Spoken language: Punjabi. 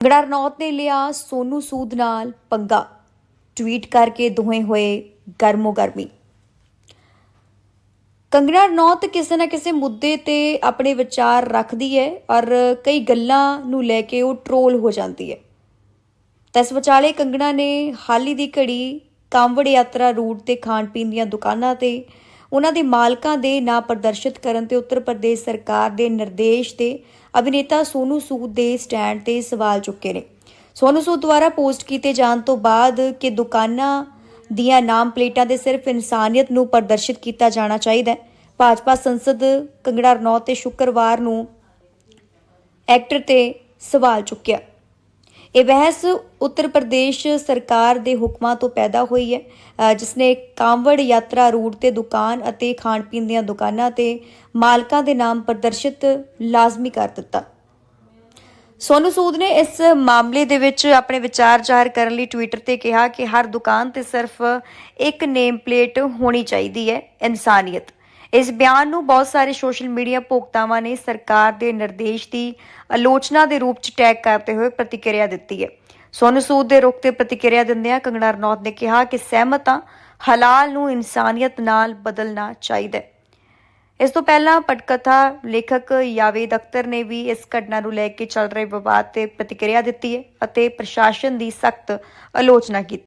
ਕੰਗੜਾ ਨੇ ਲਿਆ ਸੋਨੂ ਸੂਦ ਨਾਲ ਪੰਗਾ। ਟਵੀਟ ਕਰਕੇ ਦੋਹੇ ਹੋਏ ਗਰਮੋ ਗਰਮੀ ਕੰਗਣਾ ਰਣੌਤ ਕਿਸੇ ਨਾ ਕਿਸੇ ਮੁੱਦੇ ਤੇ ਆਪਣੇ ਵਿਚਾਰ ਰੱਖਦੀ ਹੈ ਔਰ ਕਈ ਗੱਲਾਂ ਨੂੰ ਲੈ ਕੇ ਉਹ ਟਰੋਲ ਹੋ ਜਾਂਦੀ ਹੈ। ਤਾਂ ਇਸ ਵਿਚਾਲੇ ਕੰਗਣਾ ਨੇ ਹਾਲੀ ਦੀ ਘੜੀ ਕਾਂਵੜ ਯਾਤਰਾ ਰੂਟ ਤੇ ਖਾਣ ਪੀਣ ਦੀਆਂ ਦੁਕਾਨਾਂ ਤੇ ਉਹਨਾਂ ਦੇ ਮਾਲਕਾਂ ਦੇ ਨਾਂ ਪ੍ਰਦਰਸ਼ਿਤ ਕਰਨ ਤੇ ਉੱਤਰ ਪ੍ਰਦੇਸ਼ ਸਰਕਾਰ ਦੇ ਨਿਰਦੇਸ਼ ਤੇ ਅਭਿਨੇਤਾ ਸੋਨੂ ਸੂਦ ਦੇ ਸਟੈਂਡ ਤੇ ਸਵਾਲ ਚੁੱਕੇ ਨੇ। ਸੋਨੂ ਸੂਦ ਦੁਆਰਾ ਪੋਸਟ ਕੀਤੇ ਜਾਣ ਤੋਂ ਬਾਅਦ ਕਿ ਦੁਕਾਨਾਂ ਦੀਆਂ ਨਾਮ ਪਲੇਟਾਂ ਤੇ ਸਿਰਫ ਇਨਸਾਨੀਅਤ ਨੂੰ ਪ੍ਰਦਰਸ਼ਿਤ ਕੀਤਾ ਜਾਣਾ ਚਾਹੀਦਾ ਹੈ। ਭਾਜਪਾ ਸੰਸਦ ਕੰਗੜਾ ਰਣੌਤ ਤੇ ਸ਼ੁੱਕਰਵਾਰ ਨੂੰ ਐਕਟਰ ਤੇ ਸਵਾਲ ਚੁੱਕਿਆ। ਇਹ ਬਹਿਸ ਉੱਤਰ ਪ੍ਰਦੇਸ਼ ਸਰਕਾਰ ਦੇ ਹੁਕਮਾਂ ਤੋਂ ਪੈਦਾ ਹੋਈ ਹੈ ਅ, ਜਿਸ ਨੇ ਕਾਂਵੜ ਯਾਤਰਾ ਰੂਟ ਤੇ ਦੁਕਾਨ ਅਤੇ ਖਾਣ ਪੀਣ ਦੀਆਂ ਦੁਕਾਨਾਂ ਤੇ ਮਾਲਕਾਂ ਦੇ ਨਾਮ ਪ੍ਰਦਰਸ਼ਿਤ ਲਾਜ਼ਮੀ ਕਰ ਦਿੱਤਾ। ਸੋਨੂ ਸੂਦ ਨੇ ਇਸ ਮਾਮਲੇ ਦੇ ਵਿੱਚ ਆਪਣੇ ਵਿਚਾਰ ਜ਼ਾਹਰ ਕਰਨ ਲਈ ਟਵਿੱਟਰ ਤੇ ਕਿਹਾ ਕਿ ਹਰ ਦੁਕਾਨ ਤੇ ਸਿਰਫ ਇੱਕ ਨੇਮ ਪਲੇਟ ਹੋਣੀ ਚਾਹੀਦੀ ਹੈ ਇਨਸਾਨੀਅਤ। ਇਸ ਬਿਆਨ ਨੂੰ ਬਹੁਤ ਸਾਰੇ ਸੋਸ਼ਲ ਮੀਡੀਆ ਭੋਗਤਾਵਾਂ ਨੇ ਸਰਕਾਰ ਦੇ ਨਿਰਦੇਸ਼ ਦੀ ਆਲੋਚਨਾ ਦੇ ਰੂਪ 'ਚ ਟੈਗ ਕਰਦੇ ਹੋਏ ਪ੍ਰਤੀਕਿਰਿਆ ਦਿੱਤੀ ਹੈ। ਸੋਨੂ ਸੂਦ ਦੇ ਰੁਖ ਤੇ ਪ੍ਰਤੀਕਿਰਿਆ ਦਿੰਦਿਆਂ ਕੰਗਣਾ ਰਣੌਤ ਨੇ ਕਿਹਾ ਕਿ ਸਹਿਮਤ ਹਾਂ, ਹਲਾਲ ਨੂੰ ਇਨਸਾਨੀਅਤ ਨਾਲ ਬਦਲਣਾ ਚਾਹੀਦਾ ਹੈ। ਇਸ ਤੋਂ ਪਹਿਲਾਂ ਪਟਕਥਾ ਲੇਖਕ ਯਾਵੇਦ ਅਖਤਰ ਨੇ ਵੀ ਇਸ ਘਟਨਾ ਨੂੰ ਲੈ ਕੇ ਚੱਲ ਰਹੇ ਵਿਵਾਦ ਤੇ ਪ੍ਰਤੀਕਿਰਿਆ ਦਿੱਤੀ ਹੈ ਅਤੇ ਪ੍ਰਸ਼ਾਸਨ ਦੀ ਸਖਤ ਆਲੋਚਨਾ ਕੀਤੀ।